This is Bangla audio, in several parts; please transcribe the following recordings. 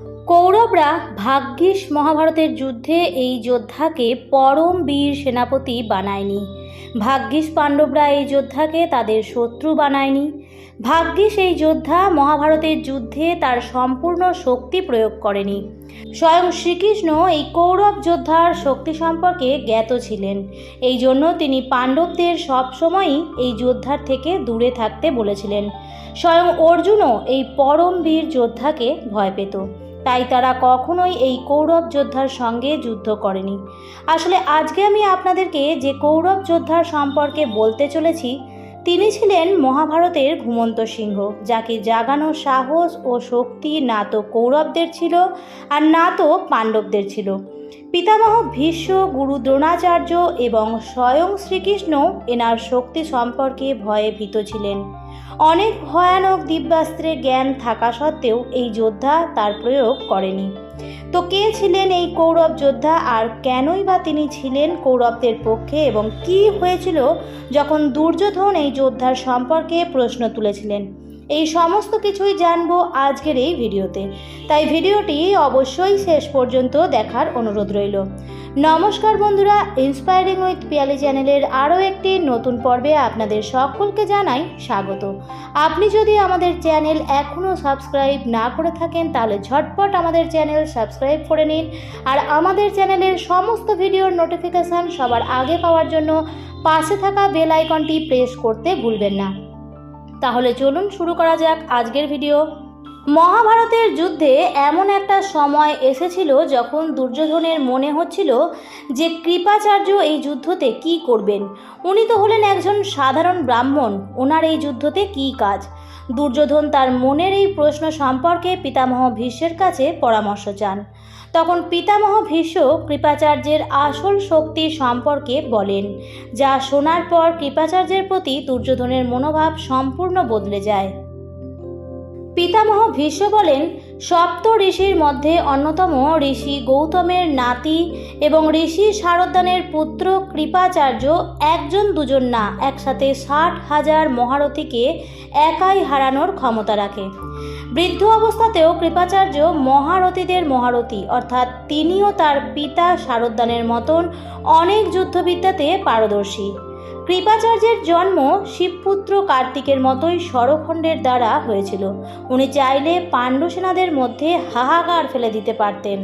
কৌরবরা ভাগ্যিস মহাভারতের যুদ্ধে এই যোদ্ধাকে পরম বীর সেনাপতি বানায়নি। ভাগ্যিস পাণ্ডবরা এই যোদ্ধাকে তাদের শত্রু বানায়নি। ভাগ্যিস এই যোদ্ধা মহাভারতের যুদ্ধে তার সম্পূর্ণ শক্তি প্রয়োগ করেনি। স্বয়ং শ্রীকৃষ্ণ এই কৌরব যোদ্ধার শক্তি সম্পর্কে জ্ঞাত ছিলেন। এই জন্য তিনি পাণ্ডবদের সবসময়ই এই যোদ্ধার থেকে দূরে থাকতে বলেছিলেন। স্বয়ং অর্জুনও এই পরম বীর যোদ্ধাকে ভয় পেত। তাই তারা কখনোই এই কৌরব যোদ্ধার সঙ্গে যুদ্ধ করেনি। আসলে আজকে আমি আপনাদেরকে যে কৌরব যোদ্ধার সম্পর্কে বলতে চলেছি, তিনি ছিলেন মহাভারতের ঘুমন্ত সিংহ, যাকে জাগানোর সাহস ও শক্তি না তো কৌরবদের ছিল আর না তো পাণ্ডবদের ছিল। পিতামহ ভীষ্ম, গুরু দ্রোণাচার্য এবং স্বয়ং শ্রীকৃষ্ণ এনার শক্তি সম্পর্কে ভয়ে ভীত ছিলেন। অনেক ভয়ানক দিব্যাস্ত্রের জ্ঞান থাকা সত্ত্বেও এই যোদ্ধা তার প্রয়োগ করেনি। তো কে ছিলেন এই কৌরব যোদ্ধা আর কেনই বা তিনি ছিলেন কৌরবদের পক্ষে এবং কি হয়েছিল যখন দুর্যোধন এই যোদ্ধার সম্পর্কে প্রশ্ন তুলেছিলেন? এই সমস্ত কিছুই জানব আজকের এই ভিডিওতে। তাই ভিডিওটি অবশ্যই শেষ পর্যন্ত দেখার অনুরোধ রইল। নমস্কার বন্ধুরা ইন্সপায়ারিং উইথ পিয়ালি চ্যানেলের আরও একটি নতুন পর্বে আপনাদের সকলকে জানাই স্বাগত। আপনি যদি আমাদের চ্যানেল এখনও সাবস্ক্রাইব না করে থাকেন, তাহলে ঝটপট আমাদের চ্যানেল সাবস্ক্রাইব করে নিন। আর আমাদের চ্যানেলের সমস্ত ভিডিওর নোটিফিকেশান সবার আগে পাওয়ার জন্য পাশে থাকা বেল আইকনটি প্রেস করতে ভুলবেন না। তাহলে চলুন শুরু করা যাক আজকের ভিডিও। মহাভারতের যুদ্ধে এমন একটা সময় এসেছিল যখন দুর্যোধনের মনে হচ্ছিল যে কৃপাচার্য এই যুদ্ধতে কি করবেন। উনি তো হলেন একজন সাধারণ ব্রাহ্মণ, ওনার এই যুদ্ধতে কি কাজ? দুর্যোধন তার মনের এই প্রশ্ন সম্পর্কে পিতামহ ভীষ্মের কাছে পরামর্শ চান। তখন পিতামহ ভীষ্ম কৃপাচার্যের আসল শক্তি সম্পর্কে বলেন, যা শোনার পর কৃপাচার্যের প্রতি দুর্যোধনের মনোভাব সম্পূর্ণ বদলে যায়। পিতামহ ভীষ্ম বলেন সপ্ত ঋষির মধ্যে অন্যতম ঋষি গৌতমের নাতি এবং ঋষি শারদানের পুত্র কৃপাচার্য একজন দুজন না, একসাথে ষাট হাজার মহারথীকে একাই হারানোর ক্ষমতা রাখে। বৃদ্ধ অবস্থাতেও কৃপাচার্য মহারথীদের মহারথী, অর্থাৎ তিনিও তার পিতা শারদানের মতন অনেক যুদ্ধবিদ্যাতে পারদর্শী। কৃপাচার্যের জন্ম শিবপুত্র কার্তিকের মতোই স্বরখণ্ডের দ্বারা হয়েছিল। উনি চাইলে পাণ্ডুসেনাদের মধ্যে হাহাকার ফেলে দিতে পারতেন।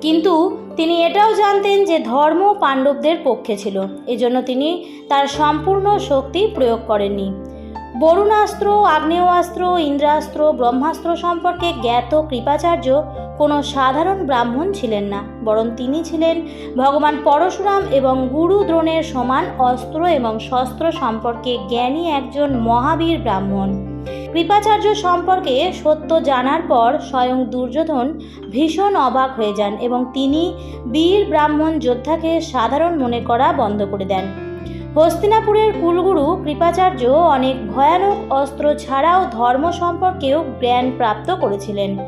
কিন্তু তিনি এটাও জানতেন যে ধর্ম পাণ্ডবদের পক্ষে ছিল। এজন্য তিনি তার সম্পূর্ণ শক্তি প্রয়োগ করেননি। বরুণাস্ত্র, আগ্নেয়াস্ত্র, ইন্দ্রাস্ত্র, ব্রহ্মাস্ত্র সম্পর্কে জ্ঞাত কৃপাচার্য কোনো সাধারণ ব্রাহ্মণ ছিলেন না, বরং তিনি ছিলেন ভগবান পরশুরাম এবং গুরু দ্রোণের সমান অস্ত্র এবং শস্ত্র সম্পর্কে জ্ঞানী একজন মহাবীর ব্রাহ্মণ। কৃপাচার্য সম্পর্কে সত্য জানার পর স্বয়ং দুর্যোধন ভীষণ অবাক হয়ে যান এবং তিনি বীর ব্রাহ্মণ যোদ্ধাকে সাধারণ মনে করা বন্ধ করে দেন। হস্তিনাপুরের কুলগুরু কৃপাচার্য অনেক ভয়ানক অস্ত্র ছাড়াও ধর্ম সম্পর্কেও জ্ঞান প্রাপ্ত করেছিলেন।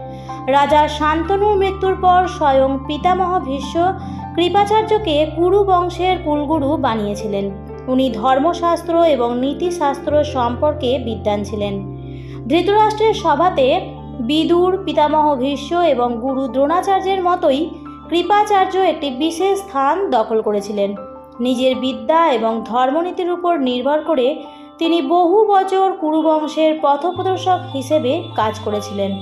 রাজা শান্তনুর মৃত্যুর পর স্বয়ং পিতামহ ভীষ্ম কৃপাচার্যকে কুরু বংশের কুলগুরু বানিয়েছিলেন। উনি ধর্মশাস্ত্র এবং নীতিশাস্ত্র সম্পর্কে বিদ্বান ছিলেন। ধৃতরাষ্ট্রের সভাতে বিদুর, পিতামহ ভীষ্ম এবং গুরু দ্রোণাচার্যের মতোই কৃপাচার্য একটি বিশেষ স্থান দখল করেছিলেন। নিজের বিদ্যা এবং ধর্মনীতির উপর নির্ভর করে তিনি বহু বছর কুরুবংশের পথপ্রদর্শক হিসেবে কাজ করেছিলেন।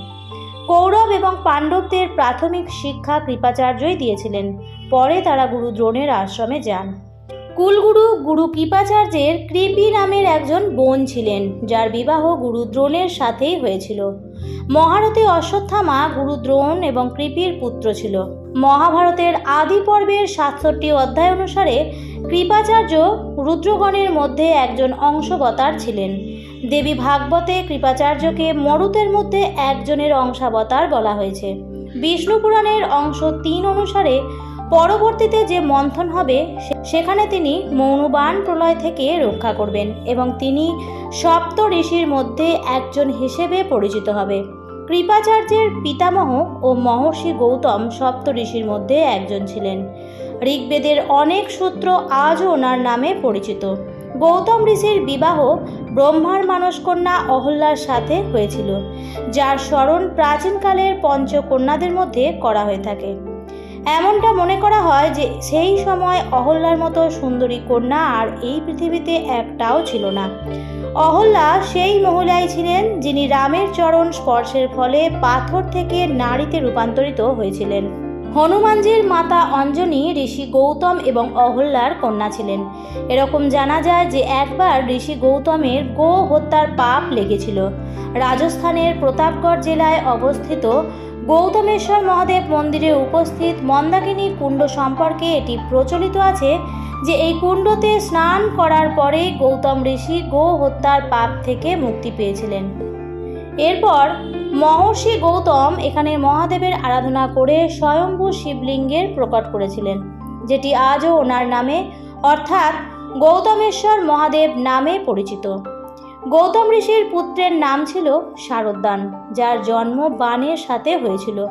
কৌরব এবং পাণ্ডবদের প্রাথমিক শিক্ষা কৃপাচার্যই দিয়েছিলেন। পরে তারা গুরু দ্রোণের আশ্রমে যান। কুলগুরু গুরু কৃপাচার্যের কৃপি নামের একজন বোন ছিলেন, যার বিবাহ গুরু দ্রোণের সাথেই হয়েছিল। মহারথী অশ্বত্থামা গুরু দ্রোণ এবং কৃপির পুত্র ছিল। মহাভারতের আদি পর্বের সাতষট্টি অধ্যায় অনুসারে কৃপাচার্য রুদ্রগণের মধ্যে একজন অংশবতার ছিলেন। দেবী ভাগবতে কৃপাচার্যকে মরুতের মধ্যে একজনের অংশাবতার বলা হয়েছে। বিষ্ণু পুরাণের অংশ তিন অনুসারে পরবর্তীতে যে মন্থন হবে সেখানে তিনি মৌনবান প্রলয় থেকে রক্ষা করবেন এবং তিনি সপ্ত ঋষির মধ্যে একজন হিসেবে পরিচিত হবে। কৃপাচার্যের পিতামহ ও মহর্ষি গৌতম সপ্ত ঋষির মধ্যে একজন ছিলেন। ঋগ্বেদের অনেক সূত্র আজও ওনার নামে পরিচিত। গৌতম ঋষির বিবাহ ব্রহ্মার মানসকন্যা অহল্যার সাথে হয়েছিল, যার স্মরণ প্রাচীনকালের পঞ্চকন্যাদের মধ্যে করা হয়ে থাকে। এমনটা মনে করা হয় যে সেই সময় অহল্যার মতো সুন্দরী কন্যা আর এই পৃথিবীতে একটাও ছিল না। অহল্যা সেই মহিলাই ছিলেন যিনি রামের চরণ স্পর্শের ফলে পাথর থেকে নারীতে রূপান্তরিত হয়েছিলেন। হনুমানজির মাতা অঞ্জনী ঋষি গৌতম এবং অহল্যার কন্যা ছিলেন। এরকম জানা যায় যে একবার ঋষি গৌতমের গো হত্যার পাপ লেগেছিল। রাজস্থানের প্রতাপগড় জেলায় অবস্থিত গৌতমেশ্বর মহাদেব মন্দিরে উপস্থিত মন্দাকিনী কুণ্ড সম্পর্কে এটি প্রচলিত আছে যে এই কুণ্ডতে স্নান করার পরে গৌতম ঋষি গো হত্যার পাপ থেকে মুক্তি পেয়েছিলেন। এরপর মহর্ষি গৌতম এখানে মহাদেবের আরাধনা করে স্বয়ম্ভু শিবলিঙ্গের প্রকট করেছিলেন, যেটি আজও ওনার নামে, অর্থাৎ গৌতমেশ্বর মহাদেব নামে পরিচিত। গৌতম ঋষির পুত্রের নাম ছিল শারদ্দান, যার জন্ম বানের সাথে হয়েছিল।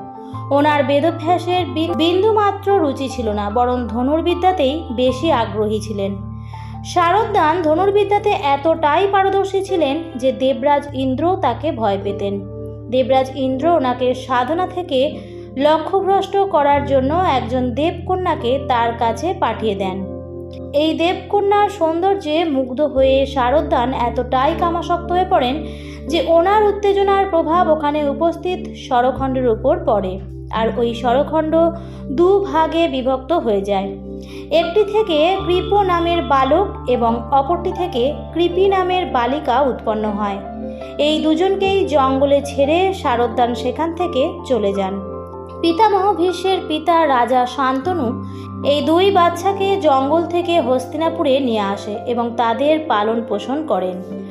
ওনার বেদভ্যাসের বিন্দুমাত্র রুচি ছিল না, বরং ধনুর্বিদ্যাতেই বেশি আগ্রহী ছিলেন। শারদ্দান ধনুর্বিদ্যাতে এতটাই পারদর্শী ছিলেন যে দেবরাজ ইন্দ্র তাকে ভয় পেতেন। দেবরাজ ইন্দ্র ওনাকে সাধনা থেকে লক্ষ্যভ্রষ্ট করার জন্য একজন দেবকন্যাকে তার কাছে পাঠিয়ে দেন। এই দেবকন্যার সৌন্দর্যে মুগ্ধ হয়ে শারদ্দান এতটাই কামাসক্ত হয়ে পড়েন যে ওনার উত্তেজনার প্রভাব ওখানে উপস্থিত স্বরখণ্ডের উপর পড়ে। আর ওই স্বরখণ্ড দু ভাগে বিভক্ত হয়ে যায়। একটি থেকে কৃপ নামের বালক এবং অপরটি থেকে কৃপি নামের বালিকা উৎপন্ন হয়। এই দুজনকেই জঙ্গলে ছেড়ে শারদ্দান সেখান থেকে চলে যান। পিতামহ ভীষ্মের পিতা রাজা শান্তনু এই দুই বাচ্চাকে জঙ্গল থেকে হস্তিনাপুরে নিয়ে আসে এবং তাদের পালন পোষণ করেন।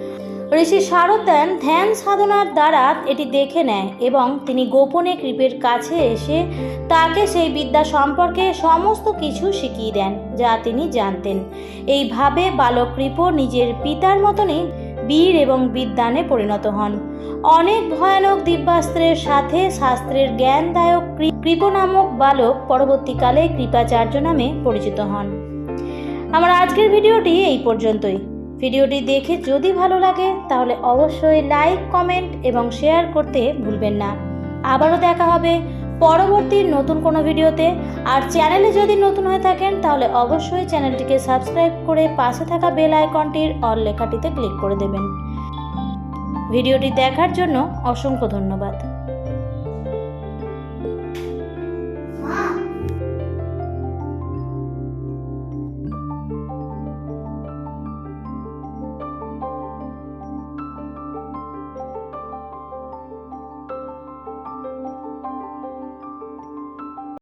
ঋষি শারদান ধ্যান সাধনার দ্বারা এটি দেখে নেয় এবং তিনি গোপনে কৃপের কাছে এসে তাকে সেই বিদ্যা সম্পর্কে সমস্ত কিছু শিখিয়ে দেন, যা তিনি জানতেন। এইভাবে বালক কৃপ নিজের পিতার মতনই বীর এবং বিদ্যানে পরিণত হন। অনেক ভয়ানক দিব্যাস্ত্রের সাথে শাস্ত্রের জ্ঞানদায়ক কৃপ নামক বালক পরবর্তীকালে কৃপাচার্য নামে পরিচিত হন। আমার আজকের ভিডিওটি এই পর্যন্তই। ভিডিওটি দেখে যদি ভালো লাগে, তাহলে অবশ্যই লাইক, কমেন্ট এবং শেয়ার করতে ভুলবেন না। আবারও দেখা হবে পরবর্তী নতুন কোনো ভিডিওতে। আর চ্যানেলে যদি নতুন হয়ে থাকেন, তাহলে অবশ্যই চ্যানেলটিকে সাবস্ক্রাইব করে পাশে থাকা বেল আইকনটির অল লেখাটিতে ক্লিক করে দেবেন। ভিডিওটি দেখার জন্য অসংখ্য ধন্যবাদ।